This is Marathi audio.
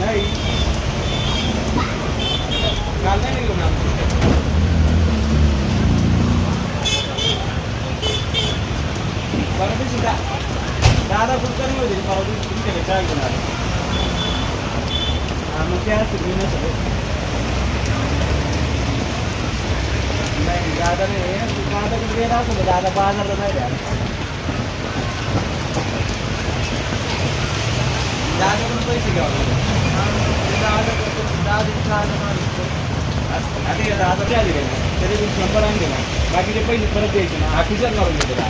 नाही काल नाही निघलो ना परवा दिवशी दा दादा कुलकर्णी होते परवा दिवशी तुमच्याकडे चहा घेऊन आले हा मग ते असतील मी नसतं नाही दादा नाही दादा कुठे गेला असं दादा बाजारला नाही द्या. पैसे द्यावे दहा दहा आता या दहा हजार द्यावे तरी मी शंभर आणले बाकीचे पहिले परत द्यायचे ना. हा खिशात लावून देतो दहा